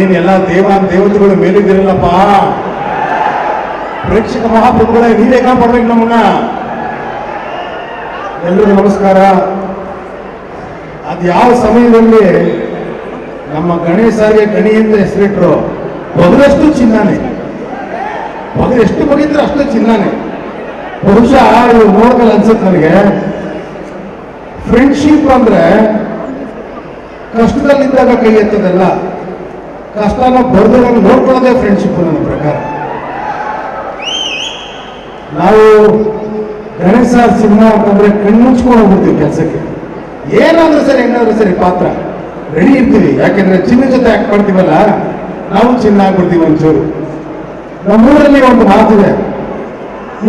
ಏನೆಲ್ಲ ದೇವ ದೇವತೆಗಳು ಮೇಲಿದ್ದೀರಲ್ಲಪ್ಪ? ಪ್ರೇಕ್ಷಕ ಮಹಾಪ್ರಭುಗಳೇ, ನೀವೇ ಕಾಪಾಡ್ಬೇಕು ನಮ್ಮನ್ನ. ಎಲ್ರಿಗೂ ನಮಸ್ಕಾರ. ಅದು ಯಾವ ಸಮಯದಲ್ಲಿ ನಮ್ಮ ಗಣೇಶರಿಗೆ ಗಣಿ ಅಂತ ಹೆಸರಿಟ್ರು? ಬಗದಷ್ಟು ಚಿನ್ನಾನೆ. ಬಗ ಎಷ್ಟು ಬಗೆದ್ರೆ ಅಷ್ಟು ಚಿನ್ನಾನೆ. ಬಹುಶಃ ಇವ್ರು ನೋಡ್ದಲ್ಲಿ ಅನ್ಸುತ್ತೆ ನನಗೆ. ಫ್ರೆಂಡ್ಶಿಪ್ ಅಂದ್ರೆ ಕಷ್ಟದಲ್ಲಿದ್ದಾಗ ಕೈ ಎತ್ತದಲ್ಲ ಕಷ್ಟನ ಬರ್ದಾಗ ನೋಡ್ಕೊಳ್ಳೋದೇ ಫ್ರೆಂಡ್ಶಿಪ್ ನನ್ನ ಪ್ರಕಾರ. ನಾವು ಗಣೇಶ ಸರ್ ಸಿನಿಮಾ ಅಂತಂದ್ರೆ ಕಣ್ಮುಚ್ಕೊಂಡು ಹೋಗ್ಬಿಡ್ತೀವಿ ಕೆಲಸಕ್ಕೆ. ಏನಾದ್ರೂ ಸರಿ ಏನಾದ್ರೂ ಸರಿ ಪಾತ್ರ. ರೆಡಿ ಇರ್ತೀವಿ. ಯಾಕೆಂದ್ರೆ ಚಿನ್ನ ಜೊತೆ ಯಾಕೆ ಮಾಡ್ತೀವಲ್ಲ, ನಾವು ಚಿನ್ನ ಆಗ್ಬಿಡ್ತೀವಿ ಒಂಚೂರು. ನಮ್ಮೂರಲ್ಲಿ ಒಂದು ಮಾತಿದೆ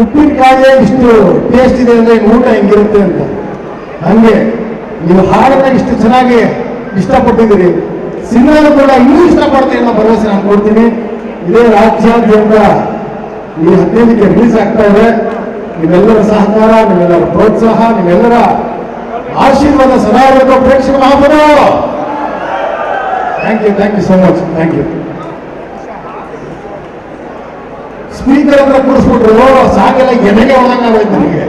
ಉಪ್ಪಿನಕಾಯಿ ಇಷ್ಟು ಟೇಸ್ಟ್ ಇದೆ ಅಂದ್ರೆ ಊಟ ಹೆಂಗಿರುತ್ತೆ ಅಂತ. ಹಂಗೆ, ನೀವು ಹಾಡನ್ನ ಇಷ್ಟು ಚೆನ್ನಾಗಿ ಇಷ್ಟಪಟ್ಟಿದ್ದೀರಿ. ಸಿನಿಮಾನು ಕೂಡ ಇನ್ನೂ ಇಷ್ಟಪಡ್ತೀನಿ ಅನ್ನೋ ಭರವಸೆ ನಾನು ಕೊಡ್ತೀನಿ ಇದೇ ರಾಜ್ಯಾದ್ಯಂತ ಈ ಹದಿನೈದಕ್ಕೆ ರಿಲೀಸ್ ಆಗ್ತಾ ಇದೆ. ನಿಮ್ಮೆಲ್ಲರ ಸಹಕಾರ ನಿಮ್ಮೆಲ್ಲರ ಪ್ರೋತ್ಸಾಹ ನಿಮ್ಮೆಲ್ಲರ ಆಶೀರ್ವಾದ ಸದಾ ಇರಬೇಕು ಪ್ರೇಕ್ಷಕ ಮಹಾಪುರ thank you thank you so much thank you speaker ಹತ್ರ ಕೂರಿಸ್ಬಿಟ್ರು ಸಾಗೆಲ್ಲ ಎದೆಗೆ ಹೋದಂಗೆ ಆಗೋಯ್ತು ನನಗೆ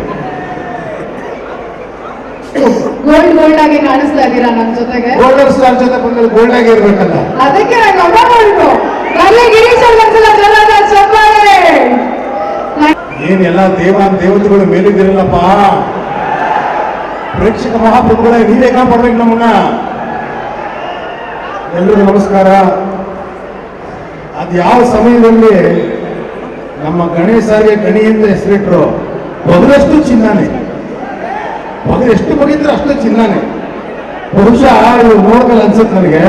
ಗೋಲ್ಡ್ ಗೋಲ್ಡ್ ಆಗಿ ಕಾಣಿಸ್ತಾ ಇದ್ದೀರಾ ನಮ್ ಜೊತೆಗೆ? ಗೋಲ್ಡನ್ ಸ್ಟಾರ್ ಜೊತೆ ಬಂದ್ರೆ ಗೋಲ್ಡ್ ಆಗಿ ಇರ್ಬೇಕಲ್ಲ. ಅದಕ್ಕೆ ಗಮನ ಮಾಡಿದ್ರು ಅಲ್ಲಿ ಗಿರೀಶ್ ಒಂದ್ಸಲ ಜೋರಾದ ಚಪ್ಪಾಳೆ ಏನೆಲ್ಲ ದೇವ ದೇವತೆಗಳು ಮೇಲಿದ್ದೀರಲ್ಲಪ್ಪ? ಪ್ರೇಕ್ಷಕ ಮಹಾಪ್ರಭುಗಳೇ ನೀವೇ ಕಾಪಾಡ್ಬೇಕು ನಮ್ಮನ್ನ. ಎಲ್ರಿಗೂ ನಮಸ್ಕಾರ. ಅದು ಯಾವ ಸಮಯದಲ್ಲಿ ನಮ್ಮ ಗಣೇಶರಿಗೆ ಗಣಿ ಅಂತ ಹೆಸರಿಟ್ರು? ಮೊದಲಷ್ಟು ಚಿನ್ನನೇ. ಬಗ ಎಷ್ಟು ಮುಗಿದ್ರೆ ಅಷ್ಟೇ ಚಿನ್ನನೇ. ಬಹುಶಃ ಇವ್ರು ನೋಡ್ದಲ್ಲಿ ಅನ್ಸುತ್ತೆ ನನಗೆ.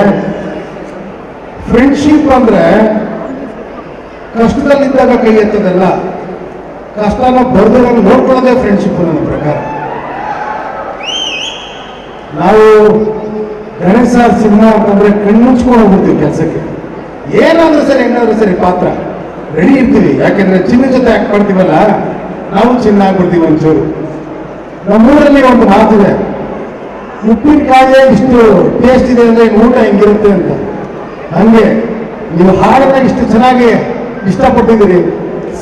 ಫ್ರೆಂಡ್ಶಿಪ್ ಅಂದ್ರೆ ಕಷ್ಟದಲ್ಲಿದ್ದಾಗ ಕೈ ಎತ್ತದಲ್ಲ. ಕಷ್ಟನ ಬರ್ದಾಗ ನೋಡ್ಕೊಳ್ಳೋದೇ ಫ್ರೆಂಡ್ಶಿಪ್ ನನ್ನ ಪ್ರಕಾರ. ನಾವು ಗಣೇಶ ಸಿನಿಮಾ ಅಂತಂದ್ರೆ ಕಣ್ಮುಚ್ಕೊಂಡು ಹೋಗ್ಬಿಡ್ತೀವಿ ಕೆಲಸಕ್ಕೆ. ಏನಾದ್ರೂ ಸರಿ ಏನಾದ್ರೂ ಸರಿ ಪಾತ್ರ. ರೆಡಿ ಇರ್ತೀವಿ. ಯಾಕೆಂದ್ರೆ ಚಿನ್ನ ಜೊತೆ ಯಾಕೆ ಮಾಡ್ತೀವಲ್ಲ, ನಾವು ಚಿನ್ನ ಆಗ್ಬಿಡ್ತೀವಿ ಒಂಚೂರು. ನಮ್ಮೂರಲ್ಲಿ ಒಂದು ಮಾತಿದೆ ಉಪ್ಪಿನಕಾಯಿ ಇಷ್ಟು ಟೇಸ್ಟ್ ಇದೆ ಅಂದ್ರೆ ಊಟ ಹೆಂಗಿರುತ್ತೆ ಅಂತ. ಹಂಗೆ ನೀವು ಹಾಡನ್ನ ಇಷ್ಟು ಚೆನ್ನಾಗಿ ಇಷ್ಟಪಟ್ಟಿದ್ದೀರಿ.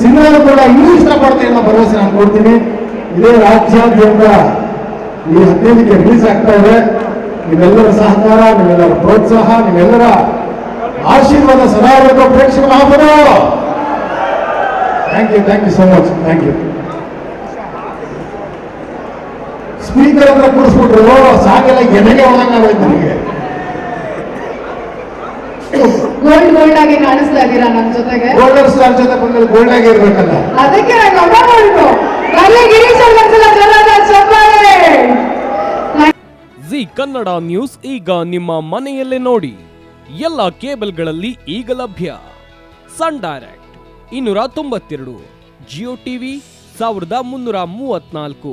ಸಿನಿಮಾನು ಕೂಡ ಇನ್ನೂ ಇಷ್ಟಪಡ್ತೀನಿ ಅನ್ನೋ ಭರವಸೆ ನಾನು ಕೊಡ್ತೀನಿ. ಇದೇ ರಾಜ್ಯಾದ್ಯಂತ ಈ ಹದಿನೈದಕ್ಕೆ ರಿಲೀಸ್ ಆಗ್ತಾ ಇದೆ. ನಿಮ್ಮೆಲ್ಲರ ಸಹಕಾರ ನಿಮ್ಮೆಲ್ಲರ ಪ್ರೋತ್ಸಾಹ ನಿಮ್ಮೆಲ್ಲರ ಆಶೀರ್ವಾದ ಸದಾ ಪ್ರೇಕ್ಷಕ ಮಹಾಪುರ thank you thank you so much thank you speaker ಹತ್ರ ಕೂರಿಸ್ಬಿಟ್ರು ಸಾಗೆಲ್ಲ ಎದೆಗೆ ನನಗೆ? ಗೋಲ್ಡ್ ಗೋಲ್ಡ್ ಆಗಿ ಕಾಣಿಸ್ತಾ ಇದ್ದೀರಾ ನಮ್ ಜೊತೆಗೆ? ಗೋಲ್ಡನ್ ಸ್ಟಾರ್ ಜೊತೆ ಬಂದ್ರೆ ಗೋಲ್ಡ್ ಆಗಿ ಇರ್ಬೇಕಲ್ಲ? ಅದಕ್ಕೆ ನಾನು ಗಮನ ಮಾಡಿದ್ರು ಅಲ್ಲಿ ಗಿರೀಶ್ ಅವ್ರ ಒಂದ್ಸಲ ಜೋರಾದ ಚಪ್ಪಾಳೆ ಜಿ ಕನ್ನಡ ನ್ಯೂಸ್ ಈಗ ನಿಮ್ಮ ಮನೆಯಲ್ಲೇ ನೋಡಿ. ಎಲ್ಲ ಕೇಬಲ್ಗಳಲ್ಲಿ ಈಗ ಲಭ್ಯ. ಸನ್ ಡೈರೆಕ್ಟ್ ಇನ್ನೂರ ತೊಂಬತ್ತೆರಡು ಜಿಯೋ ಟಿವಿ ಸಾವಿರದ ಮುನ್ನೂರ ಮೂವತ್ನಾಲ್ಕು